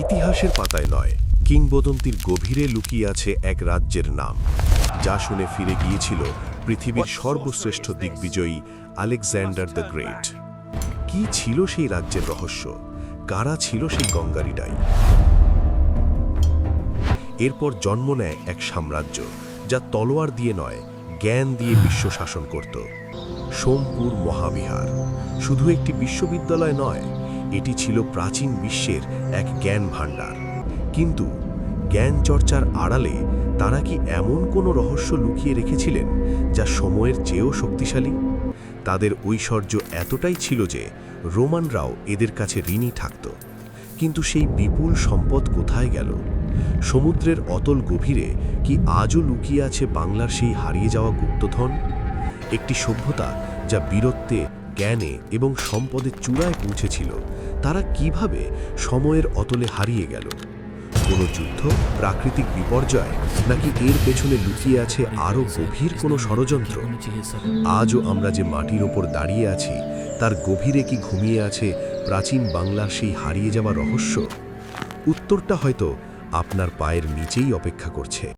ইতিহাসের পাতায় নয়, কিংবদন্তির গভীরে লুকিয়ে আছে এক রাজ্যের নাম, যা শুনে ফিরে গিয়েছিল পৃথিবীর সর্বশ্রেষ্ঠ দিগ্বিজয়ী আলেকজান্ডার দ্য গ্রেট। কি ছিল সেই রাজ্যের রহস্য? কারা ছিল সেই গঙ্গারিডাই? এরপর জন্ম নেয় এক সাম্রাজ্য, যা তলোয়ার দিয়ে নয়, জ্ঞান দিয়ে বিশ্ব শাসন করত। সোমপুর মহাবিহার, শুধু একটি বিশ্ববিদ্যালয় নয় এটি ছিল প্রাচীন বিশ্বের এক জ্ঞান ভাণ্ডার। কিন্তু জ্ঞান চর্চার আড়ালে তারা কি এমন কোনো রহস্য লুকিয়ে রেখেছিলেন যা সময়ের চেয়েও শক্তিশালী? তাদের ঐশ্বর্য এতটাই ছিল যে রোমানরাও এদের কাছে ঋণী থাকত। কিন্তু সেই বিপুল সম্পদ কোথায় গেল? সমুদ্রের অতল গভীরে কি আজও লুকিয়ে আছে বাংলার সেই হারিয়ে যাওয়া গুপ্তধন? একটি সভ্যতা যা বীরত্বে জ্ঞানে এবং সম্পদের চূড়ায় পৌঁছেছিল, তারা কীভাবে সময়ের অতলে হারিয়ে গেল? কোনো যুদ্ধ, প্রাকৃতিক বিপর্যয়, নাকি এর পেছনে লুকিয়ে আছে আরও গভীর কোনো ষড়যন্ত্র? আজও আমরা যে মাটির ওপর দাঁড়িয়ে আছি, তার গভীরে কি ঘুমিয়ে আছে প্রাচীন বাংলার সেই হারিয়ে যাওয়া রহস্য? উত্তরটা হয়তো আপনার পায়ের নিচেই অপেক্ষা করছে।